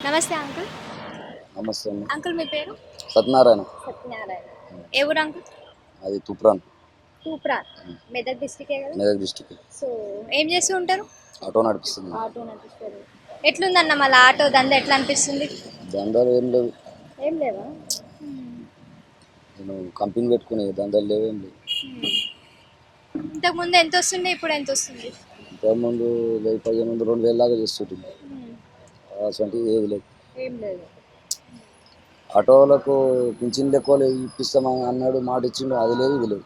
నమస్తే అంకుల్. నమస్తే అమ్మ అంకుల్ మీ పేరు? సత్యనారాయణ. సత్యనారాయణ. ఏ ఊరు అంకుల్? అది తుప్రాన్. తూప్రా మెదక్ డిస్టికే కదా? మెదక్ డిస్టిక్ సో ఏం చేస్తూ ఉంటారు? ఆటో నడిపిస్తుంది. ఆటో నడుపుతారు ఎట్లుందన్న మళ్ళీ ఆటో దంద ఎట్లా అనిపిస్తుంది? దందాలు ఏం లేవు. ఏం లేవా? నేను కంపెనీ పెట్టుకునే దందాలు లేవు ఏం లేవు. ఇంతకు ముందు ఎంత వస్తుండే ఇప్పుడు ఎంత వస్తుంది? ఇంతకుముందు వెయ్యి పదిహేను వందలు రెండు వేల దాకా చేస్తుంటుంది అటువంటి ఏది లేదు. ఆటోలకు పింఛన్ లెక్కలు ఇప్పిస్తామని అన్నాడు మాట ఇచ్చిండు అది లేదు ఇది లేదు.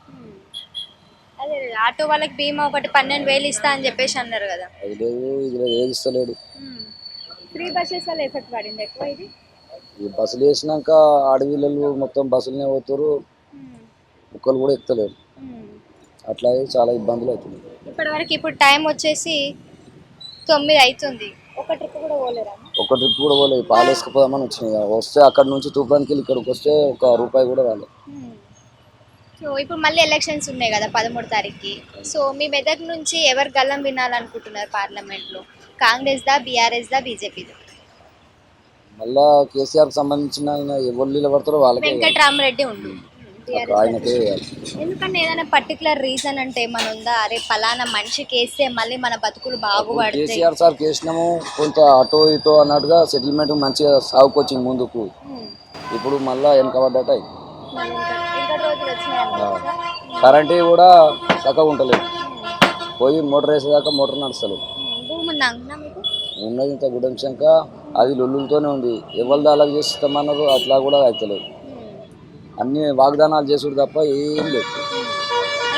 అదే ఆటో వాళ్ళకి బీమా ఒకటి పన్నెండు వేలు ఇస్తా అని చెప్పేసి అన్నారు కదా. అది లేదు ఇది లేదు ఏది ఇస్తలేడు. ఫ్రీ బస్సెస్ వల్ల ఎఫెక్ట్ పడింది ఎక్కువ ఇది? ఈ బస్సులు వేసినాక అడవిలలో మొత్తం బస్సులనే పోతారు. కుక్కలు కూడా ఎక్కుతలేరు అట్లాగే చాలా ఇబ్బందులు అవుతుంది ఇప్పటి వరకు ఇప్పుడు టైం వచ్చేసి తొమ్మిది అవుతుంది. ఒక ట్రిప్ కూడా పోలేదు పాలు వేసుకుపోదామని వచ్చినాయి వస్తే అక్కడ నుంచి వెళ్ళి ఇక్కడికి వస్తే ఒక రూపాయి కూడా రాలేదు సో ఇప్పుడు మళ్ళీ ఎలక్షన్స్ ఉన్నాయి కదా పదమూడు తారీఖుకి. సో మీ మెదక్ నుంచి ఎవరు గల్లం వినాలనుకుంటున్నారు పార్లమెంట్లో? కాంగ్రెస్ దా బీఆర్ఎస్ దా బీజేపీ మళ్ళా కేసీఆర్ సంబంధించిన ఎవరు నిలబడతారో వాళ్ళకే వెంకట్రామరెడ్డి ఉండు. అప్పుడు ఆయనకే. ఎందుకంటే ఏదైనా పర్టికులర్ రీజన్ అంటే ఏమైనా ఉందా అరే పలానా మనిషికి వేస్తే మళ్ళీ మన బతుకులు బాగుపడతాయి. కేసీఆర్ సార్ కేసినాము కొంత అటో ఇటో అన్నట్టుగా సెటిల్మెంట్ మంచిగా సాగుకొచ్చింది ముందుకు. ఇప్పుడు మళ్ళా వెనకబడ్డట అయింది. కరెంట్ కూడా చక్కగా ఉంటలేదు పోయి మోటార్ వేసేదాకా మోటార్ నడుస్తలేదు. భూమి ఉందా అంటున్నా మీకు? ఉన్నది ఇంత గుడంశంక అది లొల్లులతోనే ఉంది. ఎవరి దాకా చేస్తామన్నారు అట్లా కూడా అవుతలేదు. అన్ని వాగ్దానాలు చేసుడు తప్ప ఏం లేదు.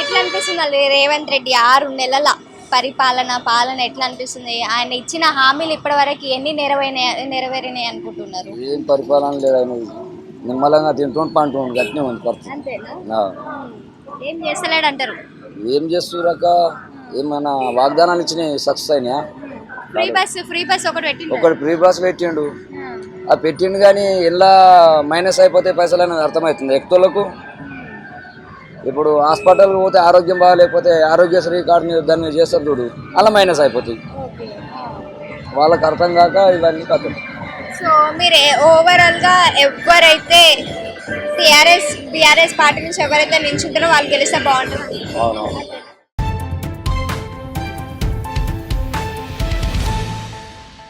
ఎట్లా అనిపిస్తుంది అసలు రేవంత్ రెడ్డి ఆరు నెలల పరిపాలన పాలన ఎట్లా అనిపిస్తుంది? ఆయన ఇచ్చిన హామీలు ఇప్పటి వరకు ఎన్ని నెరవేరినాయి నెరవేరినాయి అనుకుంటున్నారు? ఏం పరిపాలన లేదు ఆయన. నిమ్మలంగా తింటుండు పంటుండు గట్టినే ఉంది పరిస్థితి. అంతేనా? ఆ. ఏం చేస్తలేడు అంటారు? ఏం చేస్తురాక ఏమన్నా వాగ్దానాలు ఇచ్చినాయి సక్సెస్ అయినా ఫ్రీ బస్ ఫ్రీ బస్ ఒకటి పెట్టిండు. ఒకటి ప్రీ బస్ పెట్టిండు. ఆ పెట్టిండు కానీ ఎలా మైనస్ అయిపోతే పైసలు అనేది అర్థమవుతుంది. వ్యక్తులకు ఇప్పుడు హాస్పిటల్ పోతే ఆరోగ్యం బాగాలేకపోతే ఆరోగ్యశ్రీ కార్డు దాన్ని చేస్తారు చూడు అలా మైనస్ అయిపోతుంది వాళ్ళకి అర్థం కాక ఇవన్నీ కథలు సో మీరు ఓవరాల్గా ఎవరైతే టిఆర్ఎస్ బిఆర్ఎస్ పార్టీ నుంచి ఎవరైతే నించుంటారో వాళ్ళు గెలిస్తే బాగుంటుంది?